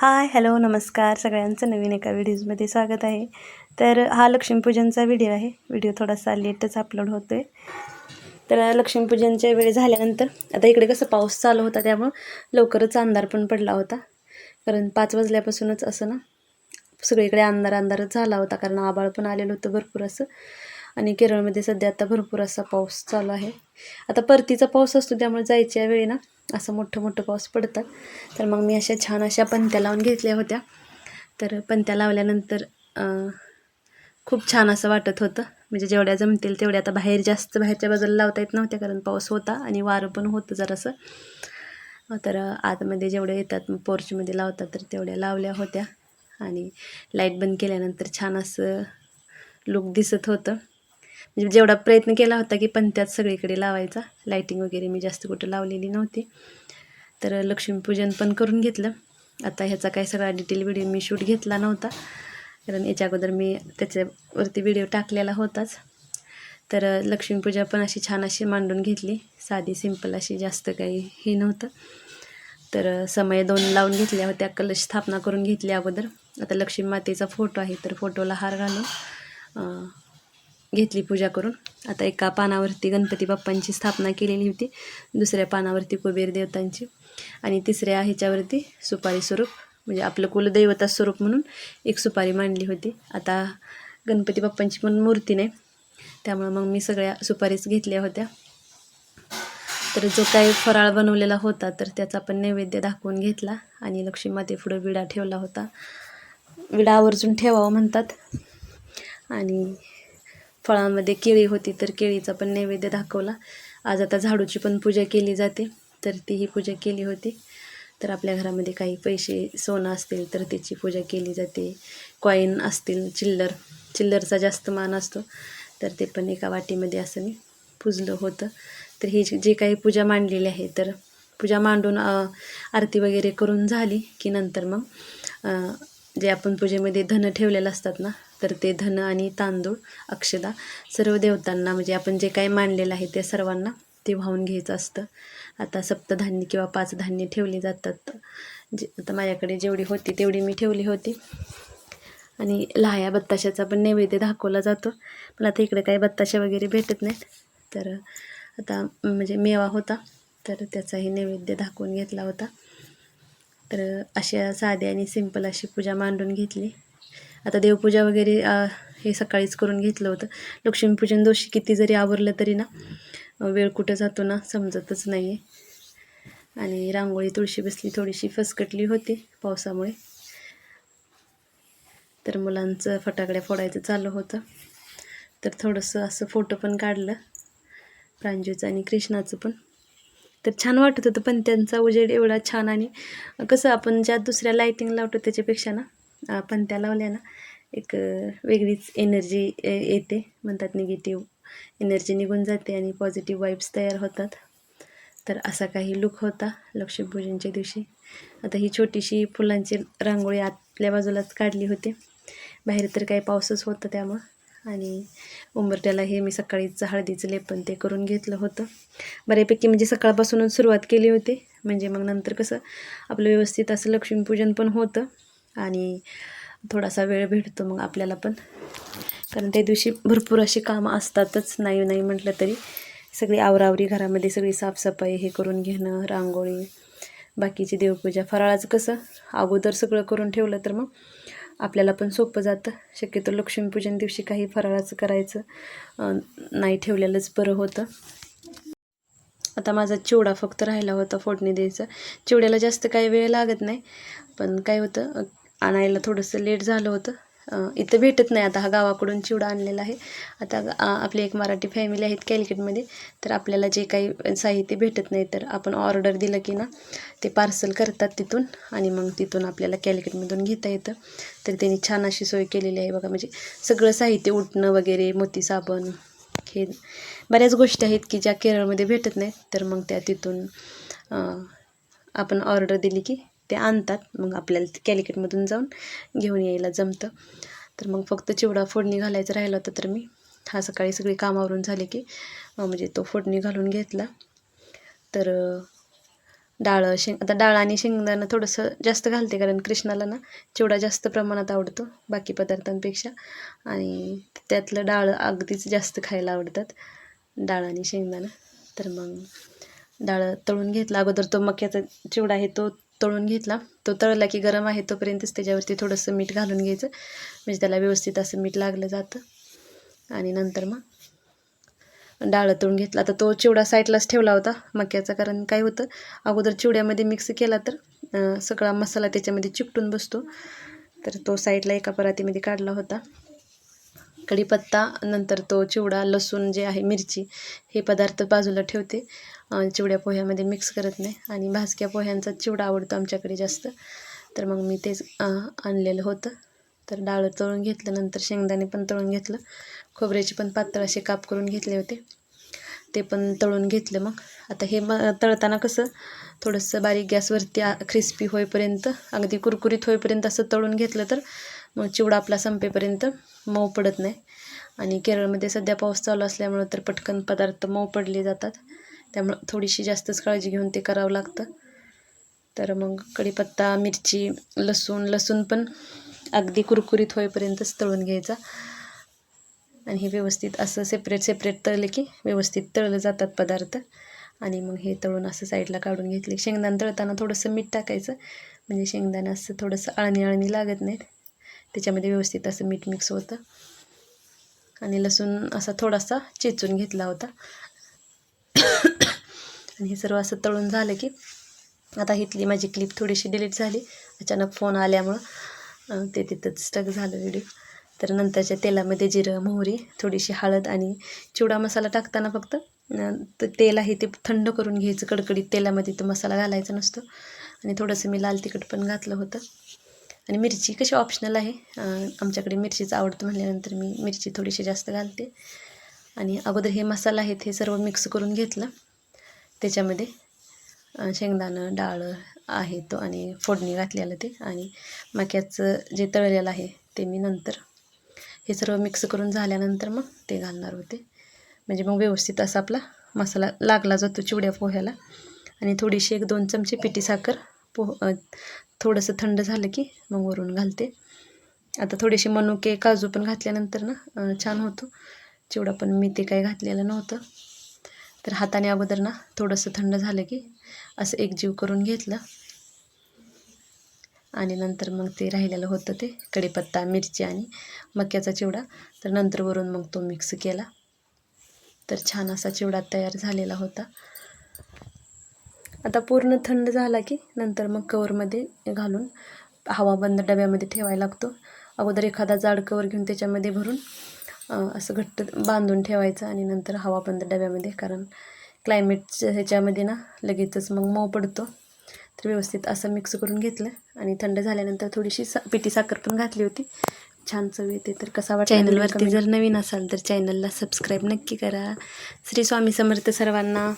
Hi hello नमस्कार. सगळ्यांचं नवीन एका व्हिडिओजमध्ये स्वागत आहे. तर हा लक्ष्मीपूजनचा व्हिडिओ आहे. व्हिडिओ थोडासा लेटच अपलोड होतो आहे तर लक्ष्मीपूजनच्या वेळ झाल्यानंतर आता इकडे कसं पाऊस चालू होता त्यामुळं लवकरच अंधार पण पडला होता. कारण पाच वाजल्यापासूनच असं ना सगळीकडे अंधार अंधारच झाला होता. कारण आबाळ पण आलेलं होतं भरपूर असं. आणि केरळमध्ये सध्या आता भरपूर असा पाऊस चालू आहे. आता परतीचा पाऊस असतो त्यामुळे जायच्या वेळी ना असं मोठं मोठं पाऊस पडतात. तर मग मी अशा छान अशा पंत्या लावून घेतल्या होत्या. तर पंत्या लावल्यानंतर खूप छान असं वाटत होतं. म्हणजे जेवढ्या जमतील तेवढ्या. आता बाहेर जास्त बाहेरच्या बाजूला लावता येत नव्हत्या कारण पाऊस होता आणि वारं पण होतं जरासं. तर आतमध्ये जेवढ्या येतात पोर्चमध्ये लावतात तर तेवढ्या लावल्या होत्या. आणि लाइट बंद केल्यानंतर छान असं लुक दिसत होतं. म्हणजे जेवढा प्रयत्न केला होता की पंत्यात सगळीकडे लावायचा. लायटिंग वगैरे मी जास्त कुठं लावलेली नव्हती. तर लक्ष्मीपूजन पण करून घेतलं. आता ह्याचा काही सगळा डिटेल व्हिडिओ मी शूट घेतला नव्हता. कारण याच्या अगोदर मी त्याच्यावरती व्हिडिओ टाकलेला होताच. तर लक्ष्मीपूजा पण अशी छान अशी मांडून घेतली. साधी सिंपल अशी जास्त काही हे नव्हतं. तर समय दोन लावून घेतल्या होत्या. कलश स्थापना करून घेतली अगोदर. आता लक्ष्मी मातेचा फोटो आहे तर फोटोला हार घालून घेतली पूजा करून. आता एका पानावरती गणपती बाप्पांची स्थापना केलेली होती. दुसऱ्या पानावरती कुबेर देवतांची. आणि तिसऱ्या ह्याच्यावरती सुपारी स्वरूप म्हणजे आपलं कुलदैवता स्वरूप म्हणून एक सुपारी मांडली होती. आता गणपती बाप्पांची पण मूर्ती नाही. त्यामुळं मग मी सगळ्या सुपारीच घेतल्या होत्या. तर जो काही फराळ बनवलेला होता तर त्याचा पण नैवेद्य दाखवून घेतला आणि लक्ष्मी माते पुढं विडा ठेवला होता. विडा आवर्जून ठेवावं म्हणतात. आणि फळांमध्ये केळी होती तर केळीचा पण नैवेद्य दाखवला. आज आता झाडूची पण पूजा केली जाते तर तीही पूजा केली होती. तर आपल्या घरामध्ये काही पैसे सोनं असतील तर त्याची पूजा केली जाते. कॉईन असतील चिल्लर चिल्लरचा जास्त मान असतो तर ते पण एका वाटीमध्ये असं मी पुजलं होतं. तर ही जी काही पूजा मांडलेली आहे तर पूजा मांडून आरती वगैरे करून झाली की नंतर मग जे आपण पूजेमध्ये धन ठेवलेलं असतात ना तर ते धन आणि तांदूळ अक्षदा सर्व देवतांना म्हणजे आपण जे काही मांडलेलं आहे त्या सर्वांना ते वाहून घ्यायचं असतं. आता सप्तधान्य किंवा पाच धान्य ठेवली जातात. जे आता माझ्याकडे जेवढी होती तेवढी मी ठेवली होती. आणि लहाया बत्ताशाचा पण नैवेद्य दाखवला जातो. पण आता इकडे काही बत्ताशा वगैरे भेटत नाहीत. तर आता म्हणजे मेवा होता तर त्याचाही नैवेद्य दाखवून घेतला होता. तर अशा साधी आणि सिंपल अशी पूजा मांडून घेतली. आता देवपूजा वगैरे हे सकाळीच करून घेतलं होतं. लक्ष्मीपूजन दोषी किती जरी आवरलं तरी ना वेळ कुठं जातो ना समजतच नाही आहे आणि रांगोळी तुळशी बसली थोडीशी फसकटली होती पावसामुळे. तर मुलांचं फटाकड्या फोडायचं चालू होतं. तर थोडंसं असं फोटो पण काढलं प्रांजूचं आणि कृष्णाचं पण. तर छान वाटत होतं पण त्यांचा उजेड एवढा छान आणि कसं आपण ज्या दुसऱ्या लायटिंग लावतो त्याच्यापेक्षा ना पणत्या लावल्या ना एक वेगळीच एनर्जी येते. म्हणतात निगेटिव्ह एनर्जी निघून जाते आणि पॉझिटिव्ह वाईब्स तयार होतात. तर असा काही लुक होता लक्ष्मीपूजनच्या दिवशी. आता ही छोटीशी फुलांची रांगोळी आतल्या बाजूलाच काढली होती. बाहेर तर काही पाऊसच होतं त्यामुळं. आणि उंबरट्याला हे मी सकाळीच हळदीचं लेपन ते करून घेतलं होतं. बऱ्यापैकी म्हणजे सकाळपासूनच सुरुवात केली होती. म्हणजे मग नंतर कसं आपलं व्यवस्थित असं लक्ष्मीपूजन पण होतं. आणि थोडासा वेळ भेटतो मग आपल्याला पण. कारण त्या दिवशी भरपूर अशी कामं असतातच नाही नाही म्हटलं तरी. सगळी आवरावरी घरामध्ये सगळी साफसफाई हे करून घेणं रांगोळी बाकीची देवपूजा. फराळाचं कसं अगोदर सगळं करून ठेवलं तर मग आपल्याला पण सोपं जातं. शक्यतो लक्ष्मीपूजन दिवशी काही फराळाचं करायचं नाही ठेवलेलंच बरं होतं. आता माझा चिवडा फक्त राहिला होता फोडणी द्यायचा. चिवड्याला जास्त काही वेळ लागत नाही पण काय होतं आणायला थोडंसं लेट झालं होतं. इथं भेटत नाही आता हा गावाकडून चिवडा आणलेला आहे. आता आपली एक मराठी फॅमिली आहेत कॅलिकटमध्ये. तर आपल्याला जे काही साहित्य भेटत नाही तर आपण ऑर्डर दिलं की ना ते पार्सल करतात तिथून आणि मग तिथून आपल्याला कॅलिकटमधून घेता येतं. तर त्यांनी छान अशी सोय केलेली आहे बघा. म्हणजे सगळं साहित्य उठणं वगैरे मोती साबण हे बऱ्याच गोष्टी आहेत की ज्या केरळमध्ये भेटत नाहीत. तर मग त्या तिथून आपण ऑर्डर दिली की ते आणतात. मग आपल्याला कॅलिकेटमधून जाऊन घेऊन यायला जमतं. तर मग फक्त चिवडा फोडणी घालायचं राहिलं होतं तर मी. हा सकाळी सगळी कामावरून झाले की म्हणजे तो फोडणी घालून घेतला. तर डाळ शेंग आता डाळ आणि शेंगदाणं थोडंसं जास्त घालते कारण कृष्णाला ना चिवडा जास्त प्रमाणात आवडतो बाकी पदार्थांपेक्षा. आणि त्यातलं डाळ अगदीच जास्त खायला आवडतात डाळ आणि शेंगदाणं. तर मग डाळ तळून घेतला. अगोदर तो मक्याचा चिवडा आहे तो तळून घेतला. तो तळला की गरम आहे तोपर्यंतच त्याच्यावरती थोडंसं मीठ घालून घ्यायचं. म्हणजे त्याला व्यवस्थित असं मीठ लागलं जातं. आणि नंतर मग डाळ तळून घेतला. आता तो चिवडा साईडलाच ठेवला होता मक्याचा कारण काय होतं अगोदर चिवड्यामध्ये मिक्स केला तर सगळा मसाला त्याच्यामध्ये चिकटून बसतो. तर तो साईडला एका परातीमध्ये काढला होता. कढीपत्ता नंतर तो चिवडा लसूण जे आहे मिरची हे पदार्थ बाजूला ठेवते. चिवड्या पोह्यामध्ये मिक्स करत नाही आणि भाजक्या पोह्यांचा चिवडा आवडतो आमच्याकडे जास्त. तर मग मी तेच आणलेलं होतं. तर डाळ तळून घेतलं नंतर शेंगदाणे पण तळून घेतलं. खोबऱ्याचे पण पातळ असे काप करून घेतले होते. ते पण तळून घेतलं मग. आता हे म तळताना कसं थोडंसं बारीक गॅसवरती क्रिस्पी होईपर्यंत अगदी कुरकुरीत होईपर्यंत असं तळून घेतलं तर मग चिवडा आपला संपेपर्यंत मऊ पडत नाही. आणि केरळमध्ये सध्या पाऊस चालू असल्यामुळं तर पटकन पदार्थ मऊ पडले जातात. त्यामुळं थोडीशी जास्तच काळजी घेऊन ते करावं लागतं. तर मग कढीपत्ता मिरची लसूण लसूण पण अगदी कुरकुरीत होईपर्यंतच तळून घ्यायचा. आणि हे व्यवस्थित असं सेपरेट सेपरेट तळले की व्यवस्थित तळलं जातात पदार्थ. आणि मग हे तळून असं साईडला काढून घेतले शेंगदाणा तळताना थोडंसं मीठ टाकायचं. म्हणजे शेंगदाणा असं थोडंसं अळणी आळणी लागत नाहीत. त्याच्यामध्ये व्यवस्थित असं मीठ मिक्स होतं. आणि लसूण असा थोडासा चेचून घेतला होता. आणि हे सर्व असं तळून झालं की आता इथली माझी क्लिप थोडीशी डिलीट झाली. अचानक फोन आल्यामुळं ते तिथंच स्टक झालं व्हिडिओ तर नंतरच्या तेलामध्ये जिरं मोहरी थोडीशी हळद आणि चिवडा मसाला टाकताना फक्त तेल आहे ते थंड करून घ्यायचं. कडकडीत तेलामध्ये तो मसाला घालायचा नसतो. आणि थोडंसं मी लाल तिखट पण घातलं होतं. आणि मिरची कशी ऑप्शनल आहे? आमच्याकडे मिरचीच आवडतं म्हटल्यानंतर मी मिरची थोडीशी जास्त घालते. आणि अगोदर हे मसाला आहेत हे सर्व मिक्स करून घेतलं. त्याच्यामध्ये शेंगदाणं डाळ आहे तो आणि फोडणी घातलेलं ते आणि मक्याचं जे तळलेलं आहे ते मी नंतर हे सर्व मिक्स करून झाल्यानंतर मग ते घालणार होते. म्हणजे मग व्यवस्थित असा आपला मसाला लागला जातो चिवड्या पोह्याला. आणि थोडीशी एक दोन चमचे पिठी साखर पोह थोडंसं थंड झालं की मग वरून घालते. आता थोडेसे मनुके काजू पण घातल्यानंतर ना छान होतो. चिवडा पण मी ते काही घातलेलं नव्हतं. तर हाताने अगोदर ना थोडंसं थंड झालं की असं एक जीव करून घेतलं. आणि नंतर मग ते राहिलेलं होतं ते कढीपत्ता मिरची आणि मक्याचा चिवडा. तर नंतर वरून मग तो मिक्स केला. तर छान असा चिवडा तयार झालेला होता. आता पूर्ण थंड झाला की नंतर मग कवरमध्ये घालून हवाबंद डब्यामध्ये ठेवायला लागतो. अगोदर एखादा जाड कवर घेऊन त्याच्यामध्ये भरून असं घट्ट बांधून ठेवायचं आणि नंतर हवाबंद डब्यामध्ये कारण क्लायमेटच्या ह्याच्यामध्ये ना लगेचच मग मऊ पडतो. तर व्यवस्थित असं मिक्स करून घेतलं आणि थंड झाल्यानंतर थोडीशी सा पिठी साखर पण घातली होती. छान चव येते तर कसा वाटला चॅनलवरती जर नवीन असाल तर चॅनलला सबस्क्राईब नक्की करा. श्री स्वामी समर्थ सर्वांना